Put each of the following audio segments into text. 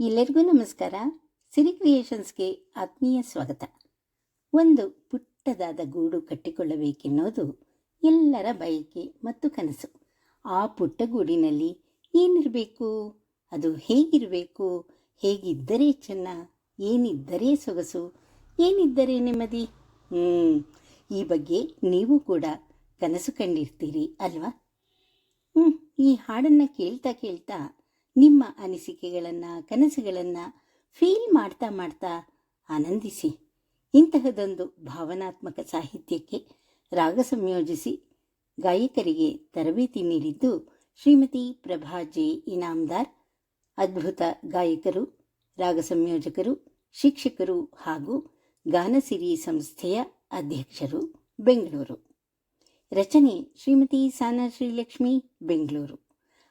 ಎಲ್ಲರಿಗೂ ನಮಸ್ಕಾರ. ಸಿರಿ ಕ್ರಿಯೇಷನ್ಸ್ಗೆ ಆತ್ಮೀಯ ಸ್ವಾಗತ. ಒಂದು ಪುಟ್ಟದಾದ ಗೂಡು ಕಟ್ಟಿಕೊಳ್ಳಬೇಕೆನ್ನೋದು ಎಲ್ಲರ ಬಯಕೆ ಮತ್ತು ಕನಸು. ಆ ಪುಟ್ಟ ಗೂಡಿನಲ್ಲಿ ಏನಿರಬೇಕು? ಅದು ಹೇಗಿರಬೇಕು? ಹೇಗಿದ್ದರೆ ಚೆನ್ನ? ಏನಿದ್ದರೆ ಸೊಗಸು? ಏನಿದ್ದರೆ ನೆಮ್ಮದಿ? ಹ್ಞೂ ಈ ಬಗ್ಗೆ ನೀವು ಕೂಡ ಕನಸು ಕಂಡಿರ್ತೀರಿ ಅಲ್ವಾ? ಹ್ಞೂ ಈ ಹಾಡನ್ನು ಕೇಳ್ತಾ ಕೇಳ್ತಾ ನಿಮ್ಮ ಅನಿಸಿಕೆಗಳನ್ನು, ಕನಸುಗಳನ್ನು ಫೀಲ್ ಮಾಡ್ತಾ ಮಾಡ್ತಾ ಆನಂದಿಸಿ. ಇಂತಹದೊಂದು ಭಾವನಾತ್ಮಕ ಸಾಹಿತ್ಯಕ್ಕೆ ರಾಗ ಸಂಯೋಜಿಸಿ ಗಾಯಕರಿಗೆ ತರಬೇತಿ ನೀಡಿದ್ದು ಶ್ರೀಮತಿ ಪ್ರಭಾ ಜೆ ಇನಾಮ್ದಾರ್. ಅದ್ಭುತ ಗಾಯಕರು, ರಾಗ ಸಂಯೋಜಕರು, ಶಿಕ್ಷಕರು ಹಾಗೂ ಗಾನಸಿರಿ ಸಂಸ್ಥೆಯ ಅಧ್ಯಕ್ಷರು ಬೆಂಗಳೂರು. ರಚನೆ ಶ್ರೀಮತಿ ಸಾನಾ ಶ್ರೀಲಕ್ಷ್ಮಿ ಬೆಂಗಳೂರು.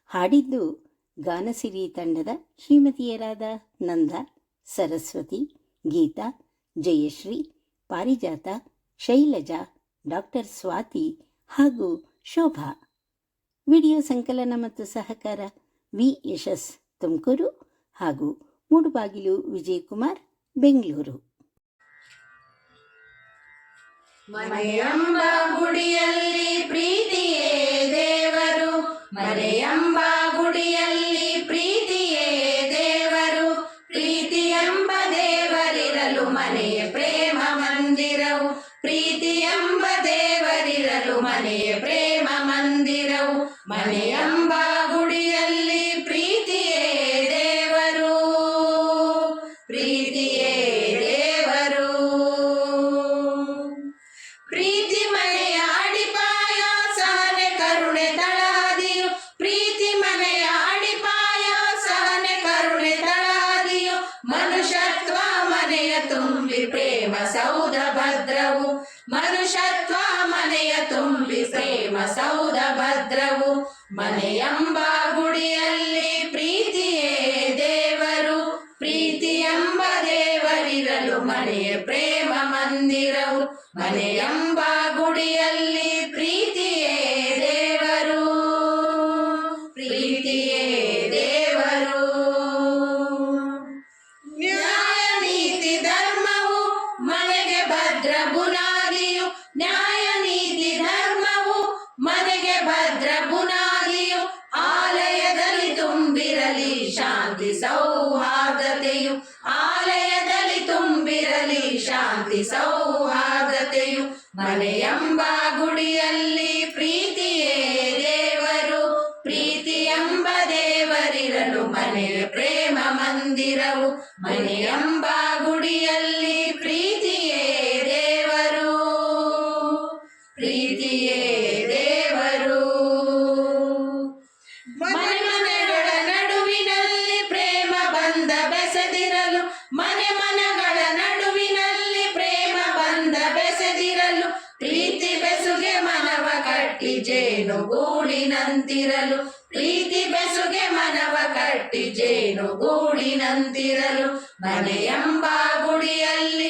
ಹಾಡಿದ್ದು ಗಾನಸಿರಿ ತಂಡದ ಶ್ರೀಮತಿಯರಾದ ನಂದ, ಸರಸ್ವತಿ, ಗೀತಾ, ಜಯಶ್ರೀ, ಪಾರಿಜಾತ, ಶೈಲಜಾ, ಡಾಕ್ಟರ್ ಸ್ವಾತಿ ಹಾಗೂ ಶೋಭಾ. ವಿಡಿಯೋ ಸಂಕಲನ ಮತ್ತು ಸಹಕಾರ ವಿ ಯಶಸ್ ತುಮಕೂರು ಹಾಗೂ ಮೂಡುಬಾಗಿಲು ವಿಜಯಕುಮಾರ್, ಬೆಂಗಳೂರು. ಮನೆಯಂಬ ಗುಡಿಯಲ್ಲಿ ಪ್ರೀತಿಯೇ ದೇವರು ಮನೆಯಂಬ ಗುಡಿಯಲ್ಲಿ ಪ್ರೀತಿ ಎಂಬ ದೇವರಿರಲು ಮನೆಯ ಪ್ರೇಮ ಮಂದಿರವು. ಮನೆಯಂಬ ಪ್ರೇಮ ಸೌಧ ಭದ್ರವು, ಮನುಷ್ಯತ್ವ ಮನೆಯ ತುಂಬಿ ಪ್ರೇಮ ಸೌಧ ಭದ್ರವು, ಮನೆಯಂಬ ಗುಡಿಯಲ್ಲಿ ಪ್ರೀತಿಯೇ ದೇವರು ಪ್ರೀತಿ ಎಂಬ ದೇವರಿರಲು ಮನೆಯ ಪ್ರೇಮ ಮಂದಿರವು, ಮನೆಯಂಬ ಗುಡಿಯಲ್ಲಿ ಸೌಹಾರ್ದತೆಯು ಮನೆಯಂಬ ಗುಡಿಯಲ್ಲಿ ಪ್ರೀತಿಯೇ ದೇವರು ಪ್ರೀತಿ ಎಂಬ ದೇವರಿರಲು ಮನೆಯ ಪ್ರೇಮ ಮಂದಿರವು ಮನೆಯಂಬ ಜೇನು ಗೂಡಿನಂತಿರಲು ಪ್ರೀತಿ ಬೆಸುಗೆ ಮನವ ಕಟ್ಟಿ ಜೇನು ಗೂಡಿನಂತಿರಲು ಮನೆಯಂಬ ಗುಡಿಯಲ್ಲಿ